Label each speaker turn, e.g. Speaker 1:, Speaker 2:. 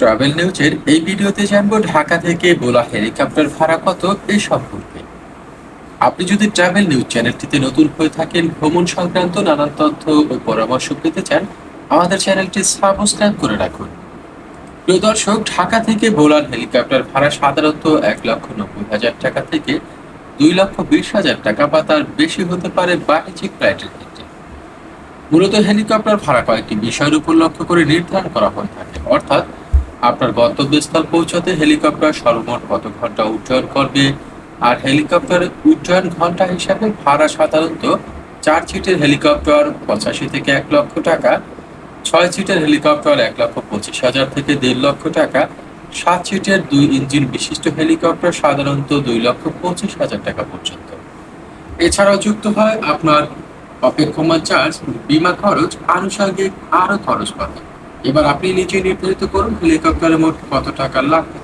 Speaker 1: Travel নিউজের এই ভিডিওতে জানব ঢাকা থেকে বোলা হেলিকপ্টার ভাড়া কত এই সম্পর্কে। আপনি যদি ট্রাভেল নিউজ চ্যানেলটিতে নতুন হয়ে থাকেন, ভ্রমণ সংক্রান্ত নানান তথ্য ও পরামর্শ পেতে চান, আমাদের চ্যানেলটি সাবস্ক্রাইব করে রাখুন। প্রিয় দর্শক, ঢাকা থেকে বোলার হেলিকপ্টার ভাড়া সাধারণত এক লক্ষ নব্বই হাজার টাকা থেকে দুই লক্ষ বিশ হাজার টাকা বা তার বেশি হতে পারে বাণিজ্যিক ফ্লাইটের ক্ষেত্রে। মূলত হেলিকপ্টার ভাড়া কয়েকটি বিষয়ের উপর লক্ষ্য করে নির্ধারণ করা হয়ে থাকে, অর্থাৎ আপনার গন্তব্যস্থল পৌঁছাতে হেলিকপ্টার সর্বমোট কত ঘণ্টা উড্ডয়ন করবে? আর হেলিকপ্টারের উড্ডয়ন ঘণ্টা হিসাবে ভাড়া সাধারণত চার সিটের হেলিকপ্টার পঁচাশি থেকে এক লক্ষ টাকা, ছয় সিটের হেলিকপ্টার এক লক্ষ পঁচিশ হাজার থেকে দেড় লক্ষ টাকা, সাত সিটের দুই ইঞ্জিন বিশিষ্ট হেলিকপ্টার সাধারণত দুই লক্ষ পঁচিশ হাজার টাকা পর্যন্ত। এছাড়াও যুক্ত হয় আপনার অপেক্ষমান চার্জ, বিমা খরচ, আনুষঙ্গিক আরও খরচ পাবেন এবার আপনি নিজে নির্ধারিত করুন হেলিকপ্টারে মোট কত টাকা লাগতে